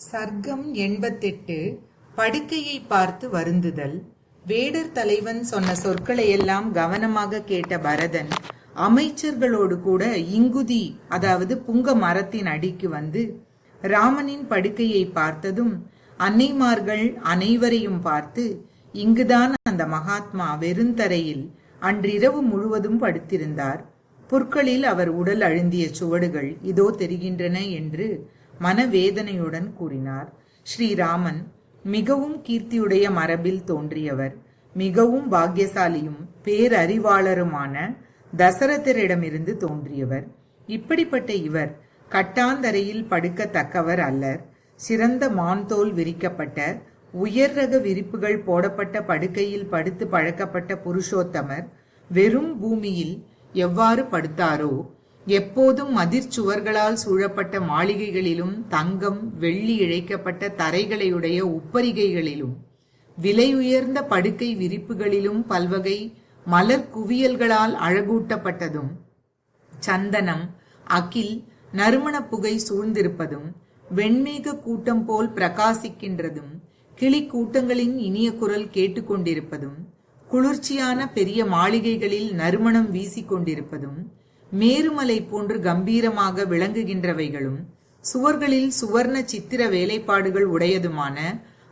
சர்க்கம் எண்பத்தெட்டு படுக்கையை பார்த்து வருந்துதல். வேடர் தலைவன் சொன்ன சொற்களையெல்லாம் கவனமாக கேட்ட பரதன் அமைச்சர்களோடு கூட இங்குதி அதாவது புங்க மரத்தின் அடிக்கு வந்து ராமனின் படுக்கையை பார்த்ததும் அன்னைமார்கள் அனைவரையும் பார்த்து இங்குதான் அந்த மகாத்மா வெறுந்தரையில் அன்றிரவு முழுவதும் படுத்திருந்தார். புற்களில் அவர் உடல் அழுந்திய சுவடுகள் இதோ தெரிகின்றன என்று மனவேதனையுடன் கூறினார். ஸ்ரீராமன் மிகவும் கீர்த்தியுடைய மரபில் தோன்றியவர் மிகவும் பாக்கியசாலியும் பேரறிவாளருமான தசரதரிடமிருந்து தோன்றியவர். இப்படிப்பட்ட இவர் கட்டாந்தரையில் படுக்கத்தக்கவர் அல்லர். சிறந்த மான்தோல் விரிக்கப்பட்ட உயர் ரக விரிப்புகள் போடப்பட்ட படுக்கையில் படுத்து பழக்கப்பட்ட புருஷோத்தமர் வெறும் பூமியில் எவ்வாறு படுத்தாரோ எப்போதும் மதிர் சுவர்களால் சூழப்பட்ட மாளிகைகளிலும் தங்கம் வெள்ளி இழைக்கப்பட்ட தரைகளையுடைய உப்பரிகைகளிலும் விலையுயர்ந்த படுக்கை விரிப்புகளிலும் பல்வகை மலர் குவியல்களால் அழகூட்டப்பட்டதும் சந்தனம் அகில் நறுமண புகை சூழ்ந்திருப்பதும் வெண்மேக கூட்டம் போல் பிரகாசிக்கின்றதும் கிளி கூட்டங்களின் இனிய குரல் கேட்டுக்கொண்டிருப்பதும் குளிர்ச்சியான பெரிய மாளிகைகளில் நறுமணம் வீசிக்கொண்டிருப்பதும் மேருமலை போன்று கம்பீரமாக விளங்குகின்றவைகளும் சுவர்களில் சுவர்ண சித்திர வேலைப்பாடுகள் உடையதுமான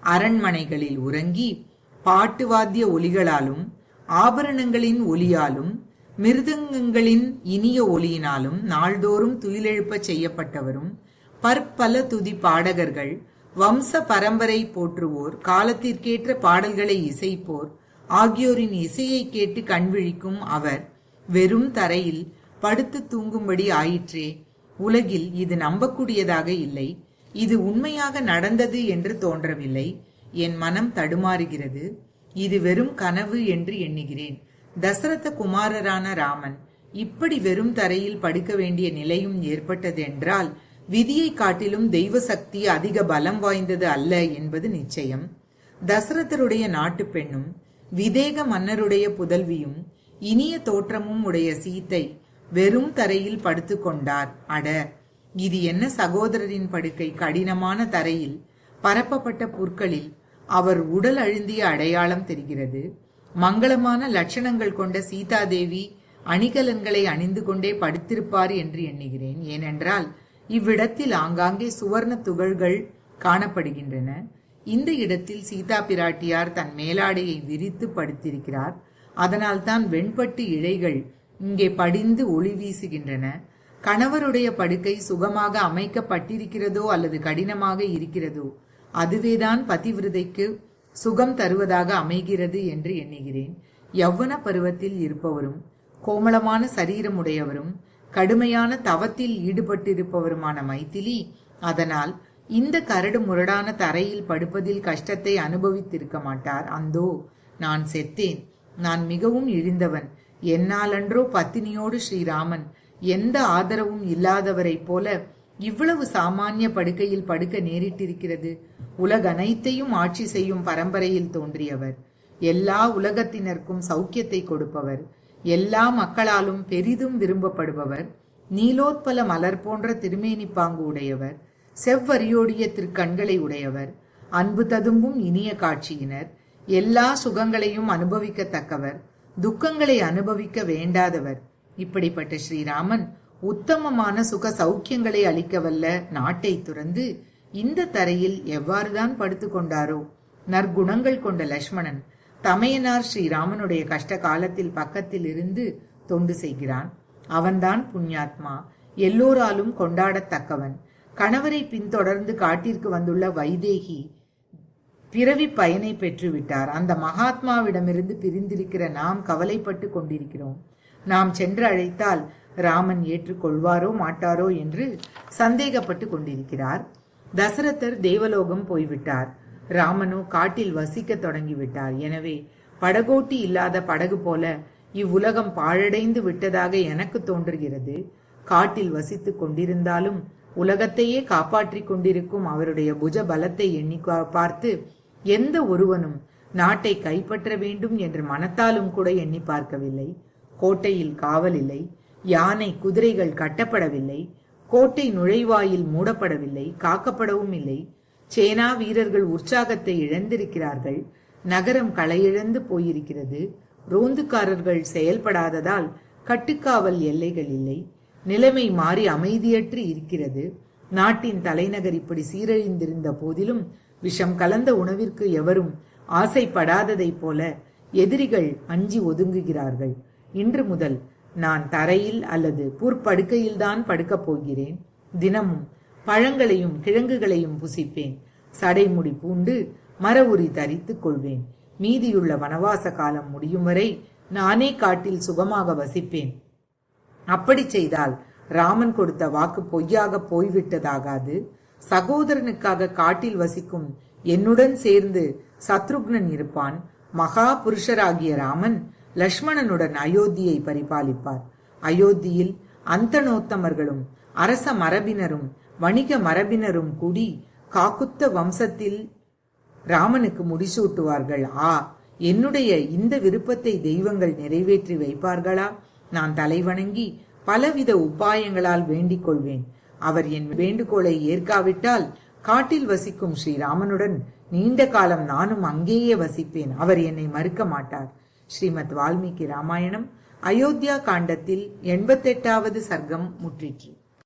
அரண்மனைகளில் உறங்கி பாட்டு வாத்திய ஒலிகளாலும் ஆபரணங்களின் ஒலியாலும் மிருதங்கங்களின் இனிய ஒலியினாலும் நாள்தோறும் துயிலெழுப்பச் செய்யப்பட்டவரும் பற்பல துதி பாடகர்கள் வம்ச பரம்பரை போற்றுவோர் காலத்திற்கேற்ற பாடல்களை இசைப்போர் ஆகியோரின் இசையை கேட்டு கண்விழிக்கும் அவர் வெறும் தரையில் படுத்து தூங்கும்படி ஆயிற்றே. உலகில் இது நம்பக்கூடியதாக இல்லை. இது உண்மையாக நடந்தது என்று தோன்றவில்லை. என் மனம் தடுமாறுகிறது. இது வெறும் கனவு என்று எண்ணுகிறேன். தசரத குமாரரான ராமன் இப்படி வெறும் தரையில் படுக்க வேண்டிய நிலையும் ஏற்பட்டது என்றால் விதியை காட்டிலும் தெய்வ சக்தி அதிக பலம் வாய்ந்தது அல்ல என்பது நிச்சயம். தசரதருடைய நாட்டு பெண்ணும் விதேக மன்னருடைய புதல்வியும் இனிய தோற்றமும் உடைய சீத்தை வெறும் தரையில் படுத்துக்கொண்டார் அட இது என்ன சகோதரரின் படுக்கை? கடினமான தரையில் பரப்பப்பட்ட புற்களில் அவர் உடல் அழுந்திய அடையாளம் தெரிகிறது. மங்களமான லட்சணங்கள் கொண்ட சீதாதேவி அணிகலன்களை அணிந்து கொண்டே படுத்திருப்பார் என்று எண்ணுகிறேன். ஏனென்றால் இவ்விடத்தில் ஆங்காங்கே சுவர்ண துகள்கள் காணப்படுகின்றன. இந்த இடத்தில் சீதா பிராட்டியார் தன் மேலாடையை விரித்து படுத்திருக்கிறார். அதனால் தான் வெண்பட்டு இழைகள் இங்கே படிந்து ஒளி வீசுகின்றன. கணவருடைய படுக்கை சுகமாக அமைக்கப்பட்டிருக்கிறதோ அல்லது கடினமாக இருக்கிறதோ அதுவேதான் பதிவிரதைக்கு சுகம் தருவதாக அமைகிறது என்று எண்ணுகிறேன். யவ்வன பருவத்தில் இருப்பவரும் கோமளமான சரீரமுடையவரும் கடுமையான தவத்தில் ஈடுபட்டிருப்பவருமான மைத்திலி அதனால் இந்த கரடு முரடான தரையில் படுப்பதில் கஷ்டத்தை அனுபவித்திருக்க மாட்டார். அந்தோ நான் செத்தேன். நான் மிகவும் இழிந்தவன். என்னாலன்றோ பத்தினியோடு ஸ்ரீராமன் எந்த ஆதரவும் இல்லாதவரைப் போல இவ்வளவு சாமானிய படுக்கையில் படுக்க நேரிட்டிருக்கிறது. உலக அனைத்தையும் ஆட்சி செய்யும் பரம்பரையில் தோன்றியவர். எல்லா உலகத்தினருக்கும் சௌக்கியத்தை கொடுப்பவர். எல்லா மக்களாலும் பெரிதும் விரும்பப்படுபவர். நீலோத்பல மலர் போன்ற திருமேனி பாங்கு உடையவர். செவ்வரியோடிய திருக்கண்களை உடையவர். அன்பு ததும்பும் இனிய காட்சியினர். எல்லா சுகங்களையும் அனுபவிக்கத்தக்கவர். துக்கங்களை அனுபவிக்க வேண்டாதவர். இப்படிப்பட்ட ஸ்ரீராமன் உத்தமமான சுக சௌக்கியங்களை அளிக்கவல்ல நாட்டை துறந்து இந்த தரையில் எவ்வாறுதான் படுத்துக்கொண்டாரோ நற்குணங்கள் கொண்ட லக்ஷ்மணன் தமையனார் ஸ்ரீராமனுடைய கஷ்ட காலத்தில் பக்கத்தில் இருந்து தொண்டு செய்கிறான். அவன்தான் புண்ணியாத்மா எல்லோராலும் கொண்டாடத்தக்கவன். கணவரை பின்தொடர்ந்து காட்டிற்கு வந்துள்ள வைதேகி பிறவி பயனை பெற்றுவிட்டார். அந்த மகாத்மாவிடமிருந்து பிரிந்திருக்கிற நாம் கவலைப்பட்டு கொண்டிருக்கிறோம். நாம் சென்று அழைத்தால் ராமன் ஏற்றுக்கொள்வாரோ மாட்டாரோ என்று சந்தேகப்பட்டு கொண்டிருக்கிறார். தசரதர் தேவலோகம் போய்விட்டார். ராமனோ காட்டில் வசிக்க தொடங்கிவிட்டார். எனவே படகோட்டி இல்லாத படகு போல இவ்வுலகம் பாழடைந்து விட்டதாக எனக்கு தோன்றுகிறது. காட்டில் வசித்துக் கொண்டிருந்தாலும் உலகத்தையே காப்பாற்றிக் கொண்டிருக்கும் அவருடைய புஜ பலத்தை எண்ணி பார்த்து எந்த ஒருவனும் நாட்டை கைப்பற்ற வேண்டும் என்று மனத்தாலும் கூட எண்ணி பார்க்கவில்லை. கோட்டையில் காவல் இல்லை யானை குதிரைகள் கட்டப்படவில்லை. கோட்டை நுழைவாயில் மூடப்படவில்லை. காக்கப்படவும் இல்லை. சேனா வீரர்கள் உற்சாகத்தை இழந்திருக்கிறார்கள். நகரம் களையிழந்து போயிருக்கிறது. ரோந்துக்காரர்கள் செயல்படாததால் கட்டுக்காவல் எல்லைகள் இல்லை. நிலைமை மாறி அமைதியற்று இருக்கிறது. நாட்டின் தலைநகர் இப்படி சீரழிந்திருந்த போதிலும் விஷம் கலந்த உணவிற்கு எவரும் ஆசைப்படாததைப் போல எதிரிகள் அஞ்சி ஒதுங்குகிறார்கள். இன்று முதல் நான் தரையில் அல்லது புற்படுக்கையில்தான் படுக்கப் போகிறேன். தினமும் பழங்களையும் கிழங்குகளையும் புசிப்பேன். சடைமுடி பூண்டு மர உரி தரித்துக் கொள்வேன். மீதியுள்ள வனவாச காலம் முடியும் வரை நானே காட்டில் சுகமாக வசிப்பேன். அப்படி செய்தால் ராமன் கொடுத்த வாக்கு பொய்யாக போய்விட்டதாகாது. சகோதரனுக்காக காட்டில் வசிக்கும் என்னுடன் சேர்ந்து சத்ருக்னன் இருப்பான். மகா புருஷராகிய ராமன் லக்ஷ்மணனுடன் அயோத்தியை பரிபாலிப்பார். அயோத்தியில் அந்தனோத்தமர்களும் அரச மரபினரும் வணிக மரபினரும் கூடி காக்குத்த வம்சத்தில் ராமனுக்கு முடிசூட்டுவார்கள். ஆ என்னுடைய இந்த விருப்பத்தை தெய்வங்கள் நிறைவேற்றி வைப்பார்களா? நான் தலைவணங்கி பலவித உபாயங்களால் வேண்டிக் கொள்வேன் அவர் என் வேண்டுகோளை ஏற்காவிட்டால் காட்டில் வசிக்கும் ஸ்ரீராமனுடன் நீண்ட காலம் நானும் அங்கேயே வசிப்பேன். அவர் என்னை மறுக்க மாட்டார். ஸ்ரீமத் வால்மீகி ராமாயணம் அயோத்தியா காண்டத்தில் எண்பத்தெட்டாவது சர்க்கம் முற்றிற்று.